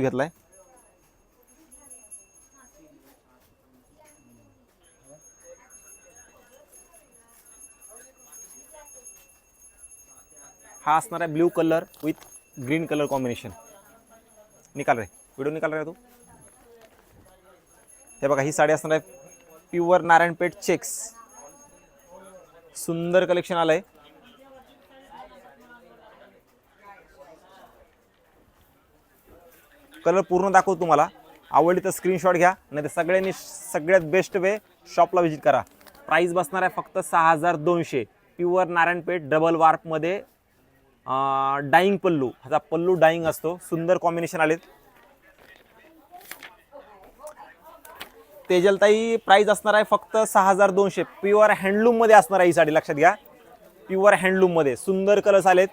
घेतलाय? हा असणार आहे blue colour with green colour combination. निकाल रे. व्हिडिओ निकाल रे तू. हे बघा ही साडी असणार आहे प्युअर नारायणपेठ चेक्स सुंदर कलेक्शन आलंय. कलर पूर्ण दाखवतो तुम्हाला. आवडली तर स्क्रीनशॉट घ्या. नाही तर सगळ्यांनी सगळ्यात बेस्ट वे शॉपला व्हिजिट करा. प्राईस बसणार आहे फक्त सहा हजार दोनशे. प्युअर नारायणपेठ डबल वार्पमध्ये डाईंग पल्लू. ह्याचा पल्लू डाईंग असतो. सुंदर कॉम्बिनेशन आलेत. तेजलताई प्राईस असणार आहे फक्त सहा हजार दोनशे प्युअर हँडलूममध्ये असणार आहे ही साडी लक्षात घ्या. प्युअर हँडलूममध्ये सुंदर कलर्स आलेत.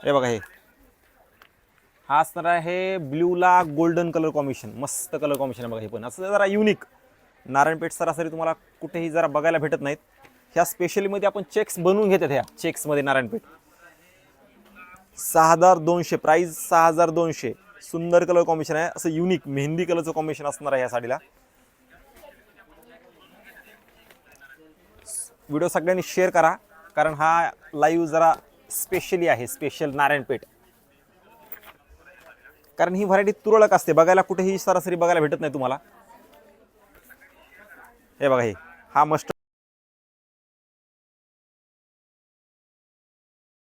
हे बघा हे. हा असणार आहे ब्ल्यूला गोल्डन कलर कॉम्बिनेशन. मस्त कलर कॉम्बिनेशन आहे बघा हे पण. असं जरा युनिक नारायणपेठ सरासरी तुम्हाला कुठेही जरा बघायला भेटत नाहीत. ह्या स्पेशलीमध्ये आपण चेक्स बनवून घेतात ह्या चेक्समध्ये नारायणपेठ. सहा हजार दोनशे प्राईज सहा हजार दोनशे. सुंदर कलर कॉम्बिनेशन आहे. असं युनिक मेहंदी कलरचं कॉम्बिनेशन असणार आहे या साडीला. व्हिडिओ सगळ्यांनी शेअर करा. कारण हा लाईव्ह जरा स्पेशली आहे स्पेशल नारायणपेठ. कारण ही व्हरायटी तुरळक असते बघायला कुठेही सरासरी बघायला भेटत नाही तुम्हाला. हे बघा हे हा मस्ट